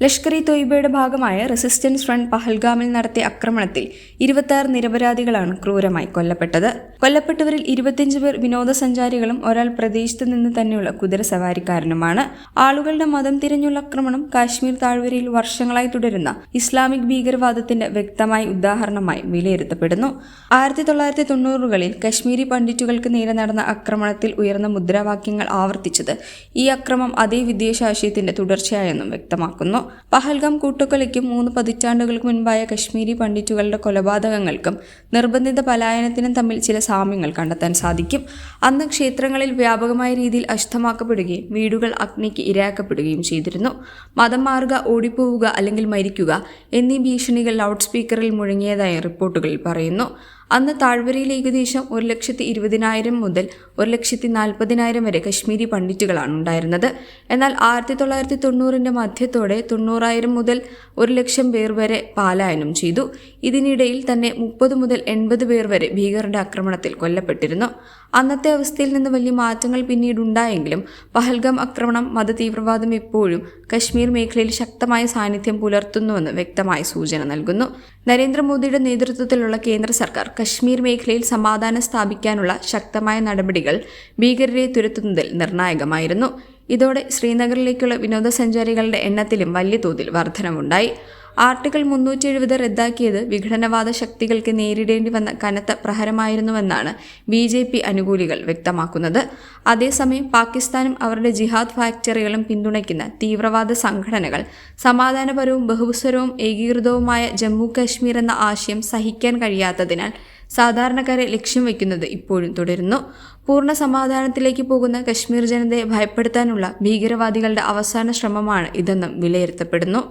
Lashkar E തൊയ്ബയുടെ ഭാഗമായ resistance front പഹൽഗാമിൽ നടത്തിയ ആക്രമണത്തിൽ ഇരുപത്തിയാറ് നിരപരാധികളാണ് ക്രൂരമായി കൊല്ലപ്പെട്ടത്. കൊല്ലപ്പെട്ടവരിൽ ഇരുപത്തിയഞ്ച് പേർ വിനോദസഞ്ചാരികളും ഒരാൾ പ്രദേശത്ത് നിന്ന് തന്നെയുള്ള കുതിരസവാരിക്കാരനുമാണ് ആളുകളുടെ മതം തിരഞ്ഞുള്ള ആക്രമണം കാശ്മീർ താഴ്വരയിൽ വർഷങ്ങളായി തുടരുന്ന ഇസ്ലാമിക് ഭീകരവാദത്തിന്റെ വ്യക്തമായ ഉദാഹരണമായി വിലയിരുത്തപ്പെടുന്നു. ആയിരത്തി തൊള്ളായിരത്തി തൊണ്ണൂറുകളിൽ കശ്മീരി പണ്ഡിറ്റുകൾക്ക് നേരെ നടന്ന ആക്രമണത്തിൽ ഉയർന്ന മുദ്രാവാക്യങ്ങൾ ആവർത്തിച്ചത് ഈ അക്രമം അതേ വിദ്വേഷാശയത്തിന്റെ തുടർച്ചയായെന്നും വ്യക്തമാക്കുന്നു. പഹൽഗാം കൂട്ടക്കൊലയ്ക്കും മൂന്ന് പതിറ്റാണ്ടുകൾക്ക് മുൻപായ കശ്മീരി പണ്ഡിറ്റുകളുടെ കൊലപാതകങ്ങൾക്കും നിർബന്ധിത പലായനത്തിനും തമ്മിൽ ചില സാമ്യങ്ങൾ കണ്ടെത്താൻ സാധിക്കും. അന്ന് ക്ഷേത്രങ്ങളിൽ വ്യാപകമായ രീതിയിൽ അശുദ്ധമാക്കപ്പെടുകയും വീടുകൾ അഗ്നിക്ക് ഇരയാക്കപ്പെടുകയും ചെയ്തിരുന്നു. മതം മാറുക ഓടിപ്പോവുക അല്ലെങ്കിൽ മരിക്കുക എന്നീ ഭീഷണികൾ ലൗഡ് സ്പീക്കറിൽ മുഴങ്ങിയതായി റിപ്പോർട്ടുകളിൽ പറയുന്നു. അന്ന് താഴ്വരയിൽ ഏകദേശം ഒരു ലക്ഷത്തി ഇരുപതിനായിരം മുതൽ ഒരു ലക്ഷത്തി നാൽപ്പതിനായിരം വരെ കശ്മീരി പണ്ഡിറ്റുകളാണ് ഉണ്ടായിരുന്നത്. എന്നാൽ ആയിരത്തി തൊള്ളായിരത്തി തൊണ്ണൂറിന്റെ മധ്യത്തോടെ തൊണ്ണൂറായിരം മുതൽ ഒരു ലക്ഷം പേർ വരെ പാലായനം ചെയ്തു. ഇതിനിടയിൽ തന്നെ മുപ്പത് മുതൽ എൺപത് പേർ വരെ ഭീകരരുടെ ആക്രമണത്തിൽ കൊല്ലപ്പെട്ടിരുന്നു. അന്നത്തെ അവസ്ഥയിൽ നിന്ന് വലിയ മാറ്റങ്ങൾ പിന്നീട് ഉണ്ടായെങ്കിലും പഹൽഗാം ആക്രമണം മതതീവ്രവാദം ഇപ്പോഴും കശ്മീർ മേഖലയിൽ ശക്തമായ സാന്നിധ്യം പുലർത്തുന്നുവെന്ന് വ്യക്തമായ സൂചന നൽകുന്നു. നരേന്ദ്രമോദിയുടെ നേതൃത്വത്തിലുള്ള കേന്ദ്ര സർക്കാർ കശ്മീർ മേഖലയിൽ സമാധാനം സ്ഥാപിക്കാനുള്ള ശക്തമായ നടപടികൾ ഭീകരരെ തുരത്തുന്നതിൽ നിർണായകമായിരുന്നു. ഇതോടെ ശ്രീനഗറിലേക്കുള്ള വിനോദസഞ്ചാരികളുടെ എണ്ണത്തിലും വലിയ തോതിൽ വർധനവുണ്ടായി. ആർട്ടിക്കിൾ മുന്നൂറ്റി എഴുപത് റദ്ദാക്കിയത് വിഘടനവാദ ശക്തികൾക്ക് നേരിടേണ്ടി വന്ന കനത്ത പ്രഹരമായിരുന്നുവെന്നാണ് ബി ജെ പി അനുകൂലികൾ വ്യക്തമാക്കുന്നത്. അതേസമയം പാകിസ്ഥാനും അവരുടെ ജിഹാദ് ഫാക്ടറികളും പിന്തുണയ്ക്കുന്ന തീവ്രവാദ സംഘടനകൾ സമാധാനപരവും ബഹുസ്വരവും ഏകീകൃതവുമായ ജമ്മു കാശ്മീർ എന്ന ആശയം സഹിക്കാൻ കഴിയാത്തതിനാൽ സാധാരണക്കാരെ ലക്ഷ്യം വയ്ക്കുന്നത് ഇപ്പോഴും തുടരുന്നു പൂർണ സമാധാനത്തിലേക്ക് പോകുന്ന കശ്മീർ ജനതയെ ഭയപ്പെടുത്താനുള്ള ഭീകരവാദികളുടെ അവസാന ശ്രമമാണ് ഇതെന്നും വിലയിരുത്തപ്പെടുന്നു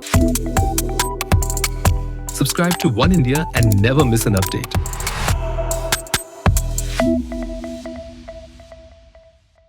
Subscribe to One India and never miss an update.